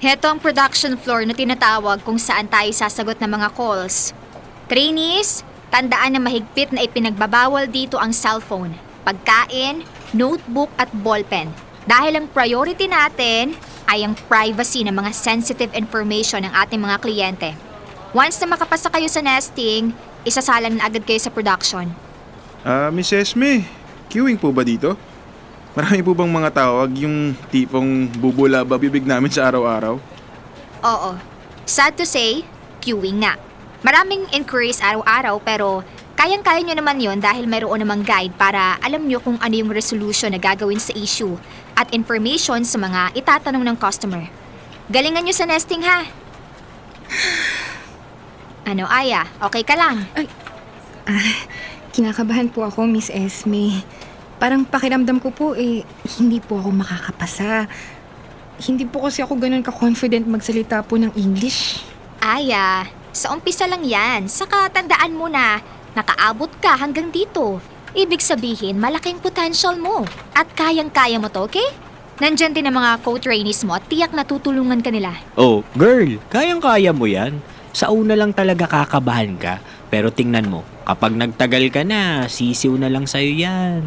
Heto ang production floor na tinatawag kung saan tayo sasagot ng mga calls. Trainees, tandaan na mahigpit na ipinagbabawal dito ang cellphone, pagkain, notebook at ballpen. Dahil ang priority natin ay ang privacy ng mga sensitive information ng ating mga kliyente. Once na makapasa kayo sa nesting, isasalang na agad kayo sa production. Ah, Miss Esme, queuing po ba dito? Marami po bang mga tawag yung tipong bubula ba bibig namin sa araw-araw? Oo. Sad to say, queuing nga. Maraming inquiries araw-araw pero kayang-kaya nyo naman yon dahil mayroon namang guide para alam nyo kung ano yung resolution na gagawin sa issue at information sa mga itatanong ng customer. Galingan nyo sa nesting ha! Ano, Aya? Okay ka lang? Kinakabahan po ako, Miss Esme. Parang pakiramdam ko po eh, hindi po ako makakapasa. Hindi po kasi ako ganun ka-confident magsalita po ng English. Aya, sa umpisa lang yan. Saka tandaan mo na, nakaabot ka hanggang dito. Ibig sabihin, malaking potential mo. At kayang-kaya mo to, okay? Nandyan din ang mga co-trainees mo at tiyak natutulungan ka nila. Oh, girl, kayang-kaya mo yan. Sa una lang talaga kakabahan ka. Pero tingnan mo, kapag nagtagal ka na, sisiw na lang sa'yo yan.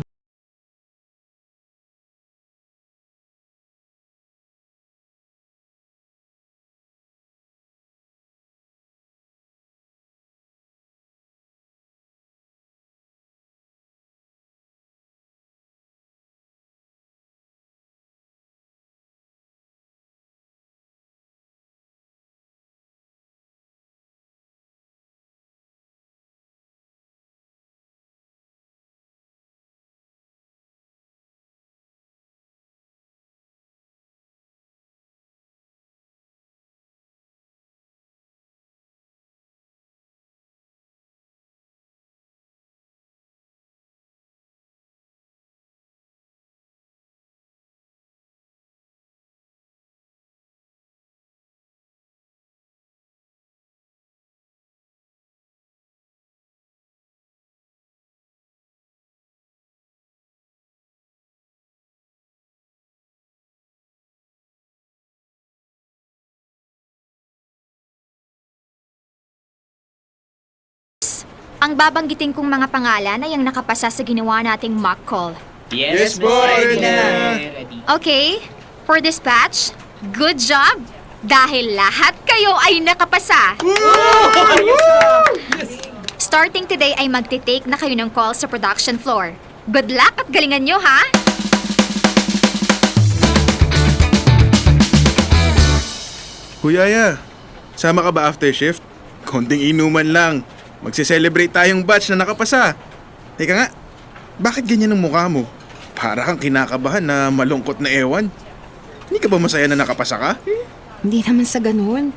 Ang babanggitin kong mga pangalan ay ang nakapasa sa ginawa nating mock call. Yes, ready na. Okay, for this batch, good job! Dahil lahat kayo ay nakapasa! Starting today ay magte-take na kayo ng call sa production floor. Good luck at galingan nyo, ha? Kuya Aya, sama ka ba after shift? Konting inuman lang. Magse-celebrate tayong batch na nakapasa. Teka nga, bakit ganyan ang mukha mo? Para kang kinakabahan na malungkot na ewan. Hindi ka ba masaya na nakapasa ka? Hindi naman sa ganun.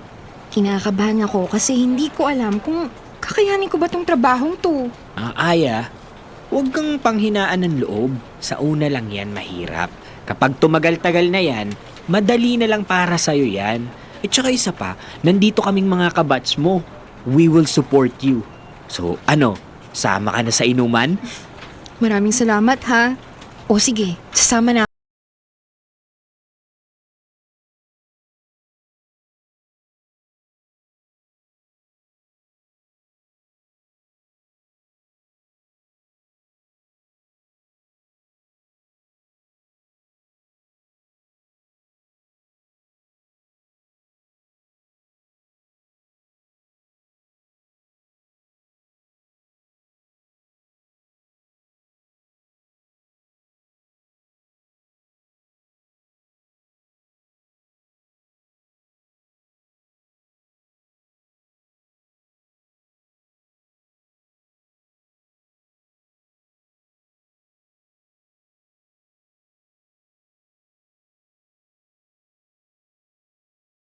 Kinakabahan ako kasi hindi ko alam kung kakayanin ko ba tong trabahong to. Ah, Aya, huwag kang panghinaan ng loob. Sa una lang yan mahirap. Kapag tumagal-tagal na yan, madali na lang para sa'yo yan. At saka isa pa, nandito kaming mga kabats mo. We will support you. So, ano, sama ka na sa inuman? Maraming salamat ha. O sige, sasama na.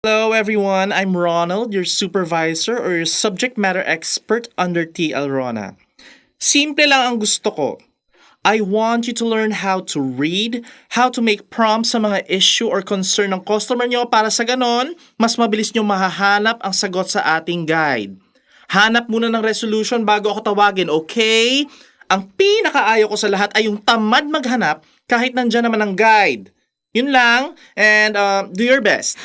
Hello everyone, I'm Ronald, your supervisor or your subject matter expert under TL Rona. Simple lang ang gusto ko. I want you to learn how to read, how to make prompts sa mga issue or concern ng customer nyo para sa ganon, mas mabilis nyo mahahanap ang sagot sa ating guide. Hanap muna ng resolution bago ako tawagin, okay? Ang pinakaayaw ko sa lahat ay yung tamad maghanap kahit nandyan naman ang guide. Yun lang, and uh, do your best.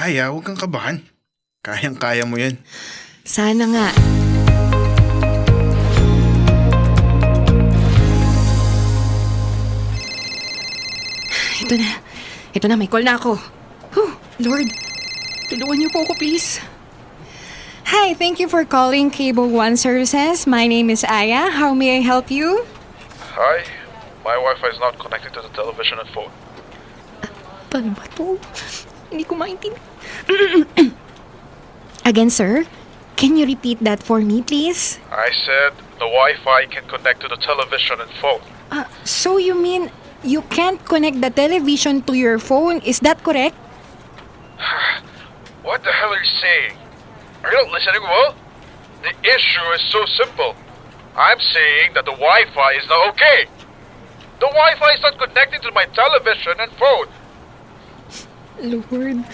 Aya, huwag kang kabahan. Kayang-kaya mo yan. Sana nga. Ito na. Ito na, may call na ako. Whew, Lord, tulungan niyo po ako, please. Hi, thank you for calling Cable One Services. My name is Aya. How may I help you? Hi, my Wi-Fi is not connected to the television and phone. Ba to? Hindi ko maintindihan. Again, sir? Can you repeat that for me, please? I said the Wi-Fi can connect to the television and phone. Uh, so you mean you can't connect the television to your phone? Is that correct? What the hell are you saying? Are you not listening well? The issue is so simple. I'm saying that the Wi-Fi is not okay. The Wi-Fi is not connected to my television and phone. Lord,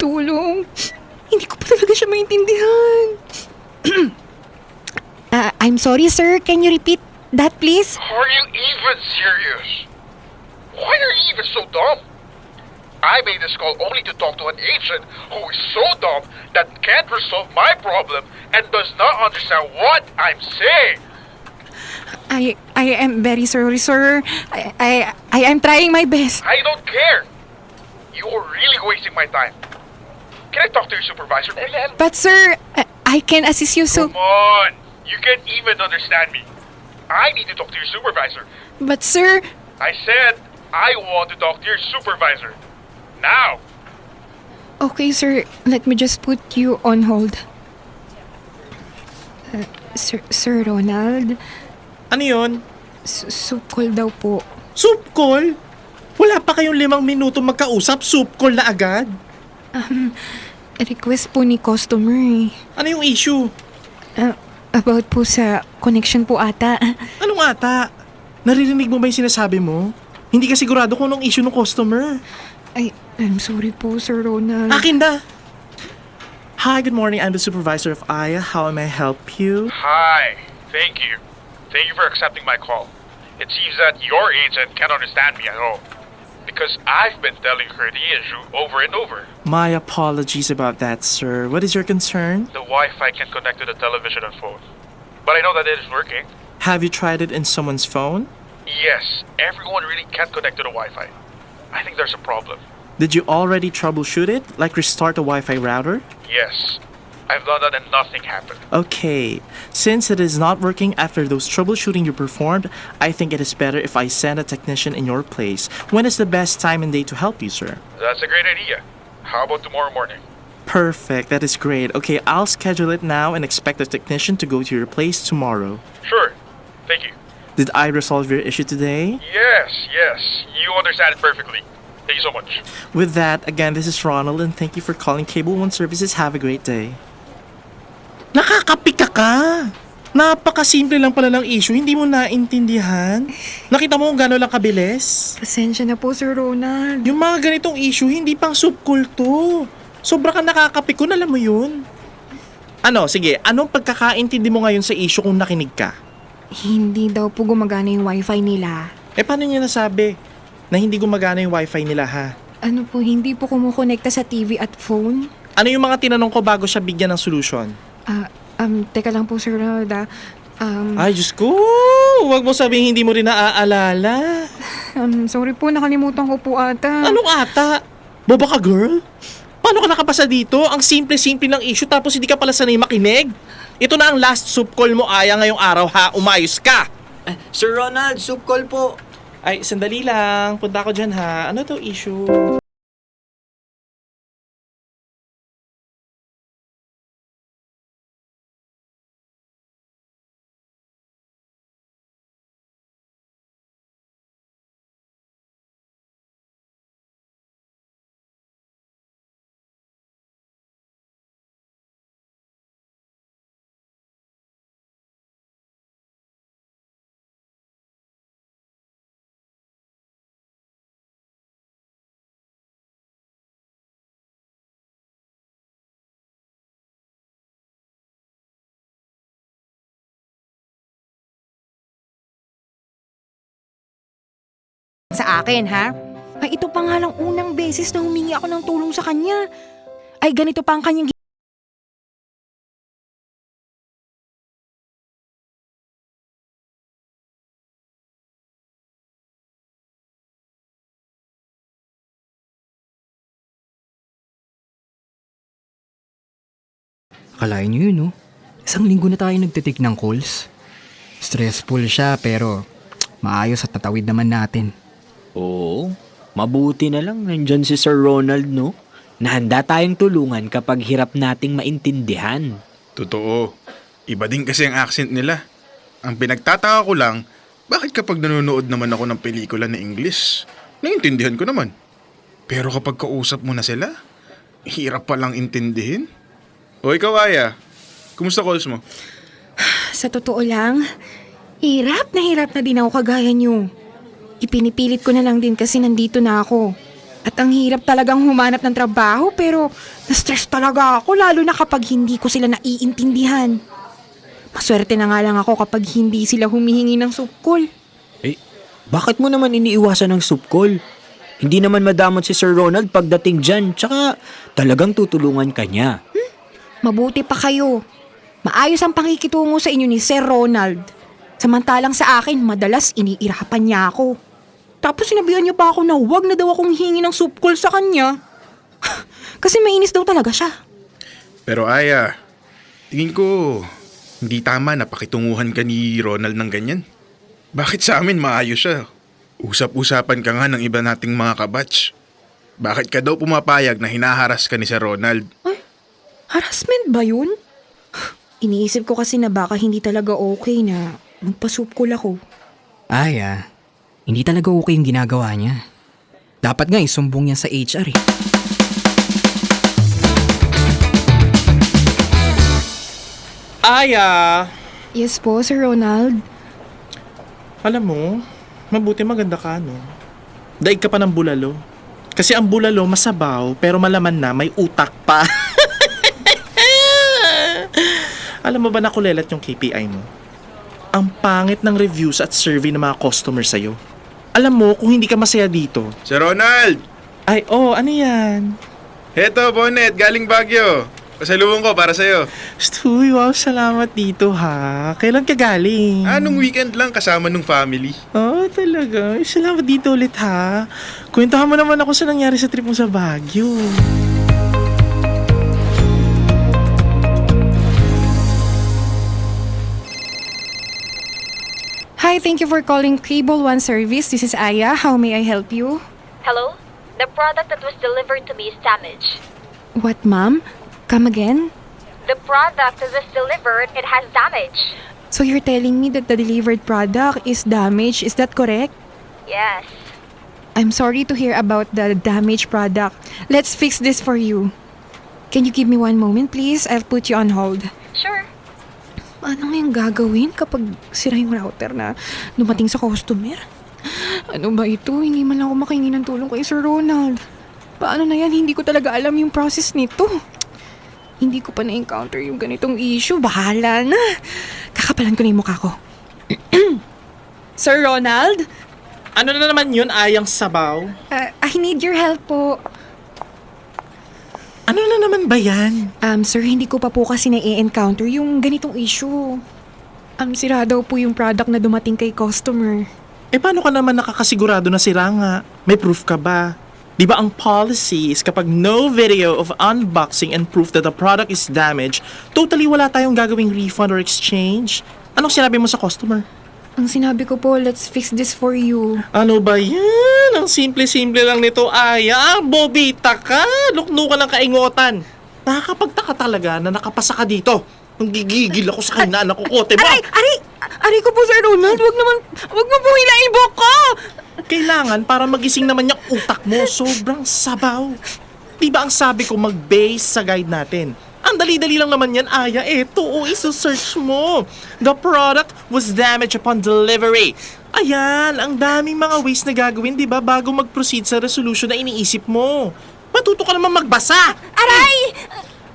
tulong. Hindi ko pa talaga siya maintindihan. uh, I'm sorry, sir. Can you repeat that, please? Are you even serious? Why are you even so dumb? I made this call only to talk to an agent who is so dumb that can't resolve my problem and does not understand what I'm saying. I I am very sorry, sir. I I, I am trying my best. I don't care. You are really wasting my time. Can I talk to your supervisor, please? But sir, I, I can assist you so... Come on. You can't even understand me. I need to talk to your supervisor. But sir, I said I want to talk to your supervisor. Now. okay, sir. Let me just put you on hold. Uh, sir, Sir Ronald, Ano yon? su- soup call daw po. Soup call? Wala pa kayong limang minuto magkausap, soup call na agad? Request po ni customer eh. Ano yung issue? Uh, about po sa connection po ata. Anong ata? Naririnig mo ba yung sinasabi mo? Hindi ka sigurado kung anong issue ng customer. Ay, I'm sorry po, Sir Ronald. Akin na! Hi, good morning. I'm the supervisor of Aya. How may I help you? Hi. Thank you. Thank you for accepting my call. It seems that your agent can't understand me at all. Because I've been telling her the issue over and over. My apologies about that, sir. What is your concern? The Wi-Fi can connect to the television and phone. But I know that it is working. Have you tried it in someone's phone? Yes, everyone really can't connect to the Wi-Fi. I think there's a problem. Did you already troubleshoot it? Like restart a Wi Fi router? Yes, I've done that and nothing happened. Okay. Since it is not working after those troubleshooting you performed, I think it is better if I send a technician in your place. When is the best time and day to help you, sir? That's a great idea. How about tomorrow morning? Perfect. That is great. Okay, I'll schedule it now and expect the technician to go to your place tomorrow. Sure. Thank you. Did I resolve your issue today? Yes, yes. You understand it perfectly. Thank you so much. With that, again, this is Ronald and thank you for calling Cable One Services. Have a great day. Nakakapika ka! Napakasimple lang pala ng issue, hindi mo naintindihan? Nakita mo kung gano'n lang kabilis? Pasensya na po, Sir Ronald. Yung mga ganitong issue, hindi pang subcool to. Sobra ka nakakapikon, alam mo yun. Ano, sige, anong pagkakaintindi mo ngayon sa issue kung nakinig ka? Hindi daw po gumagana yung wifi nila. Eh, paano niya nasabi na hindi gumagana yung wifi nila, ha? Ano po, hindi po kumukonekta sa TV at phone? Ano yung mga tinanong ko bago siya bigyan ng solusyon? Ah, um, teka lang po, Sir Ronald, ah. Um, Ay, Diyos ko! Huwag mo sabihin hindi mo rin naaalala. um, sorry po, nakalimutan ko po ata. Anong ata? Boba ka, girl? Paano ka nakapasa dito? Ang simple-simple ng issue tapos hindi ka pala sanay makinig? Ito na ang last soup call mo, Aya, ngayong araw ha. Umayos ka! Sir Ronald, soup call po. Ay, sandali lang. Punta ako dyan ha. Ano to issue? Sa akin, ha? Ay, ito pa nga lang unang beses na humingi ako ng tulong sa kanya. Ay, ganito pa ang kanyang Akalain nyo yun, no? Isang linggo na tayo nagtitik ng calls. Stressful siya, pero maayos at tatawid naman natin. Oo, mabuti na lang nandyan si Sir Ronald, no? Nahanda tayong tulungan kapag hirap nating maintindihan. Totoo. Iba din kasi ang accent nila. Ang pinagtataka ko lang, bakit kapag nanonood naman ako ng pelikula na English, naiintindihan ko naman. Pero kapag kausap mo na sila, hirap palang intindihin. O ikaw, Aya, kumusta calls mo? Sa totoo lang, hirap na hirap na din ako kagaya niyo. Ipinipilit ko na lang din kasi nandito na ako. At ang hirap talagang humanap ng trabaho pero na-stress talaga ako lalo na kapag hindi ko sila naiintindihan. Maswerte na nga lang ako kapag hindi sila humihingi ng sukol. Eh, bakit mo naman iniiwasan ng soup call? Hindi naman madamot si Sir Ronald pagdating dyan, tsaka talagang tutulungan ka niya. Mabuti pa kayo. Maayos ang pangikitungo sa inyo ni Sir Ronald. Samantalang sa akin, madalas iniirapan niya ako. Tapos sinabihan niya pa ako na wag na daw akong hingi ng soup call sa kanya. Kasi mainis daw talaga siya. Pero Aya, tingin ko, hindi tama na pakitunguhan ka ni Ronald ng ganyan. Bakit sa amin maayos siya? Usap-usapan ka nga ng iba nating mga kabatch. Bakit ka daw pumapayag na hinaharas ka ni Sir Ronald? Harassment ba yun? Iniisip ko kasi na baka hindi talaga okay na magpa-soup call ako. Ay, ah, hindi talaga okay yung ginagawa niya. Dapat nga isumbong yan sa HR eh. Aya! Yes po, Sir Ronald. Alam mo, mabuti maganda ka, no? Daig ka pa ng bulalo. Kasi ang bulalo masabaw, pero malaman na may utak pa. Alam mo ba na kulelat yung KPI mo? Ang pangit ng reviews at survey ng mga customer sa'yo. Alam mo, kung hindi ka masaya dito, Sir Ronald! ay, oh, ano yan? Heto, Bonnet, galing Baguio. Pasalubong ko para sa'yo. Stuy, wow, salamat dito ha. Kailan ka galing? Anong weekend lang kasama nung family? Oh, talaga. Salamat dito ulit ha. Kwentuhan mo naman ako sa nangyari sa trip mo sa Baguio. Hi, thank you for calling Cable One Service. This is Aya. How may I help you? Hello? The product that was delivered to me is damaged. What, ma'am? Come again? The product that was delivered, it has damage. So you're telling me that the delivered product is damaged, is that correct? Yes. I'm sorry to hear about the damaged product. Let's fix this for you. Can you give me one moment, please? I'll put you on hold. Sure. Ano ngayong gagawin kapag sira yung router na dumating sa customer? Ano ba ito? Hindi man lang ako makahingi ng tulong kay Sir Ronald. Paano na yan? Hindi ko talaga alam yung process nito. Hindi ko pa na-encounter yung ganitong issue. Bahala na. Kakapalan ko na yung mukha ko. Sir Ronald? Ano na naman yun, ayang sabaw? Uh, I need your help po. Ano na naman ba yan? Um, sir, hindi ko pa po kasi na-encounter yung ganitong issue. Um, sira daw po yung product na dumating kay customer. Eh paano ka naman nakakasigurado na sira nga? May proof ka ba? Di ba ang policy is kapag no video of unboxing and proof that the product is damaged, totally wala tayong gagawing refund or exchange? Anong sinabi mo sa customer? Ang sinabi ko po, let's fix this for you. Ano ba yan? Ang simple-simple lang nito, Aya. Bobita ka. Lukno ka ng kaingotan. Nakakapagtaka talaga na nakapasa ka dito. Ang gigigil ako sa kanya na kukote mo. Aray! Aray! Aray ko po, Sir Ronald! Wag naman, wag mo po hilain buhok ko! Kailangan para magising naman yung utak mo. Sobrang sabaw. Di ba ang sabi ko mag-base sa guide natin? Ang dali-dali lang naman yan, Aya. Eto, o iso-search mo. The product was damaged upon delivery. Ayan, ang daming mga ways na gagawin, di ba, bago mag-proceed sa resolution na iniisip mo. Matuto ka naman magbasa. Aray!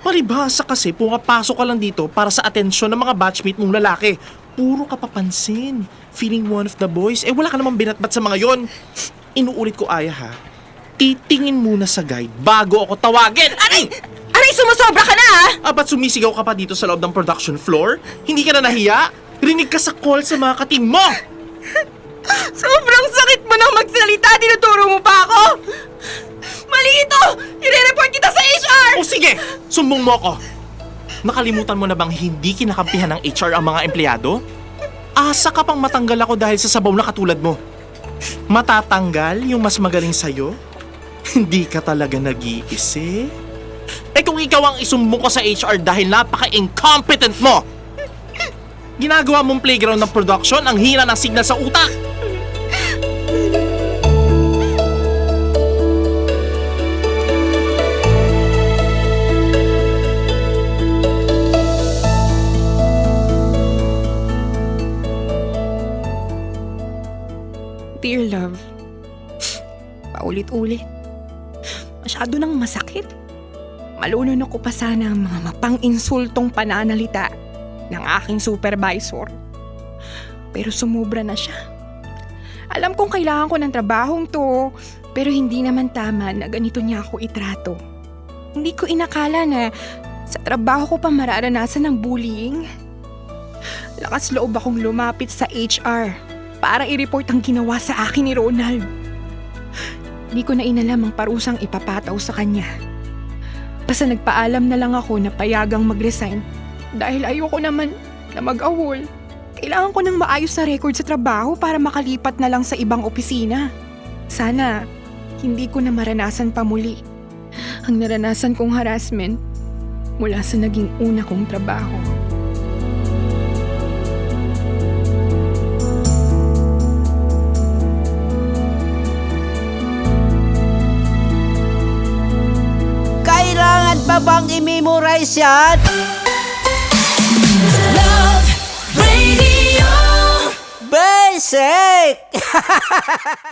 Palibhasa kasi, pumapasok ka lang dito para sa atensyon ng mga batchmate mong lalaki. Puro ka papansin. Feeling one of the boys. Eh, wala ka namang binatbat sa mga yon. Inuulit ko, Aya ha. titingin muna sa guide bago ako tawagin. Aray! Aray, sumusobra ka na ah! Ah, ba't sumisigaw ka pa dito sa loob ng production floor? Hindi ka na nahiya? Rinig ka sa call sa mga katim mo! Sobrang sakit mo nang magsalita, tinuturo mo pa ako! Mali ito! I-report kita sa HR! O sige, sumbong mo ako. Nakalimutan mo na bang hindi kinakampihan ng HR ang mga empleyado? Asa ka pang matanggal ako dahil sa sabaw na katulad mo. Matatanggal yung mas magaling sa'yo? Hindi ka talaga nag-iisip? Eh kung ikaw ang isumbong ko sa HR dahil napaka-incompetent mo! Ginagawa mong playground ng production ang hina ng signal sa utak! Dear love, paulit-ulit. Masyado nang masakit. Malunod ako pa sana ang mga mapang-insultong pananalita ng aking supervisor. Pero sumubra na siya. Alam kong kailangan ko ng trabahong to, pero hindi naman tama na ganito niya ako itrato. Hindi ko inakala na sa trabaho ko pa mararanasan ng bullying. Lakas loob akong lumapit sa HR para i-report ang ginawa sa akin ni Ronald. Di ko na inalam ang parusang ipapataw sa kanya. Basta nagpaalam na lang ako na payagang mag-resign dahil ayoko naman na mag-awol. Kailangan ko ng maayos na record sa trabaho para makalipat na lang sa ibang opisina. Sana hindi ko na maranasan pa muli ang naranasan kong harassment mula sa naging una kong trabaho. Pa bang i-memorize yan? Love Radio. Basic!